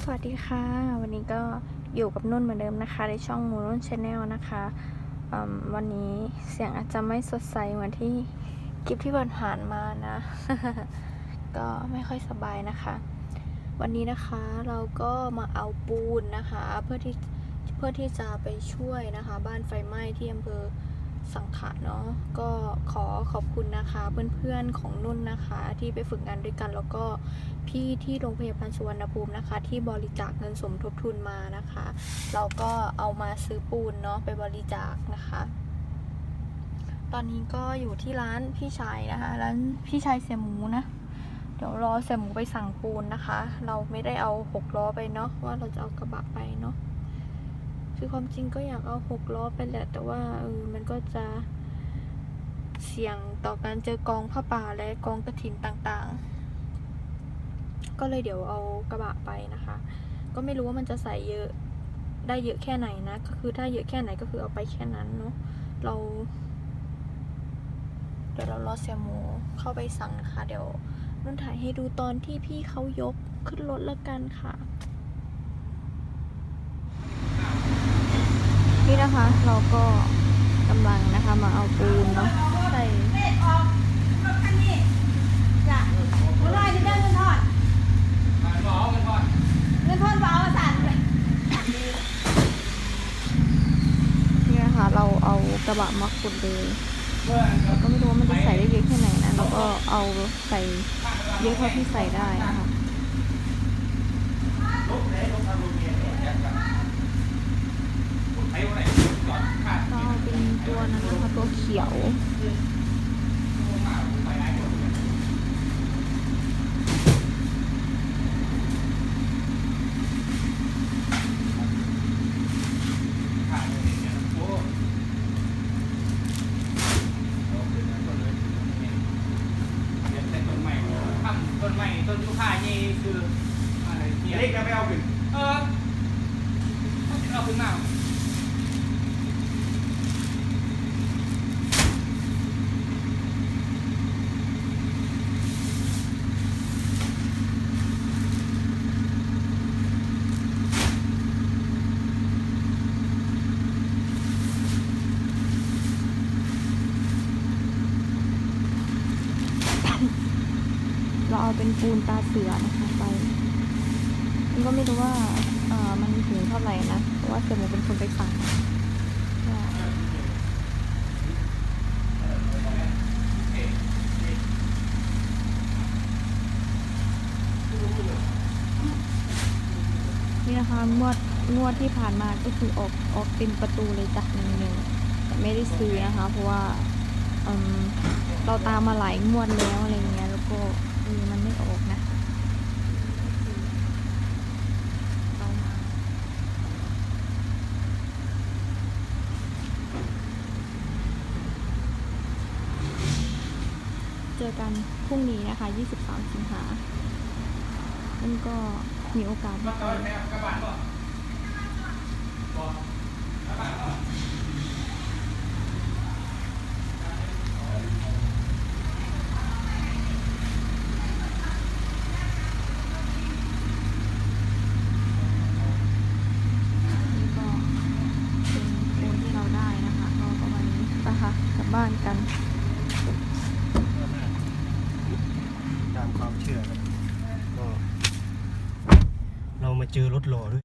สวัสดีค่ะ วันนี้ก็อยู่กับนุ่นเหมือนเดิมนะคะ ในช่องมูนุ่นชาแนลนะคะวันนี้เสียงอาจจะไม่สดใสเหมือนที่คลิปที่ผ่านมานะ ก็ไม่ค่อยสบายนะคะ วันนี้นะคะเราก็มาเอาปูนนะคะ เพื่อที่เพื่อที่จะไปช่วยนะคะ บ้านไฟไหม้ที่อำเภอ สังขะเนาะก็ขอขอบคุณนะคะเพื่อนๆของนุ่นนะคะ ที่ไปฝึกงานด้วยกัน แล้วก็พี่ที่โรงพยาบาลสุวรรณภูมินะคะ ที่บริจาคเงินสมทบทุนมานะคะ เราก็เอามาซื้อปูนเนาะไปบริจาคนะคะ ตอนนี้ก็อยู่ที่ร้านพี่ชายนะคะร้านพี่ชายเสี่ยหมูนะเดี๋ยวรอเสี่ยหมูไปสั่งปูนนะคะ เราไม่ได้เอาหกล้อไปเนาะว่าเราจะเอากระบะไปเนาะ คือความจริงก็อยากเอาหกล้อไปแหละ แต่ว่าเออมันก็จะเสี่ยงต่อการเจอกองผ้าป่าและกองกระถินต่างๆ ก็เลยเดี๋ยวเอากระบะไปนะคะ ก็ไม่รู้ว่ามันจะใส่เยอะได้เยอะแค่ไหนนะ ก็คือถ้าเยอะแค่ไหนก็คือเอาไปแค่นั้นเนาะ เรา เดี๋ยวเรารอเสียหมูเข้าไปสั่งนะคะ เดี๋ยวนุ่นถ่ายให้ดูตอนที่พี่เขายกขึ้นรถละกันค่ะ นี่นะคะเราก็กำลังนะคะมาเอาปูนเนาะใส่ออกรถคันนี้จ้ะเงินทอดจะได้เงินทอดเงินทอดเบาสั่นเลยนี่นะคะเราเอากระบะมาขุดเลยเราก็ไม่รู้ว่ามันจะใส่ได้เยอะแค่ไหนนะเราก็เอาใส่เยอะเท่าที่ใส่ได้นะคะก็เอาเป็นตัวนั้นนะคะตัวเขียว ต้นใหม่ต้นใหม่ต้นยูคานี่คืออะไรเนี่ยเล็กนะไม่เอาขึ้นเออเอาขึ้นมา เราเอาเป็นปูนตาเสือนะคะไปมันก็ไม่รู้ว่าเออมันถึงเท่าไหร่นะเพราะว่าเสือหมูเป็นคนไปสั่งนี่นะคะงวดงวดที่ผ่านมาก็คือออกออกเต็มประตูเลยจ้ะหนึ่งหนึ่งแต่ไม่ได้ซื้อนะคะ เพราะว่าเราตามมาหลายงวดแล้วอะไรเงี้ยแล้วก็ เออมันไม่ออกนะเจอกันพรุ่งนี้นะคะ 23 สิงหาอันก็มีโอกาสได้ไป กระบะป่ะ นี่ก็เป็นปูนที่เราได้นะคะ ก็ประมาณนี้นะคะกลับ บ้านกัน ตามความเชื่อครับก็เรามาเจอรถหล่อด้วย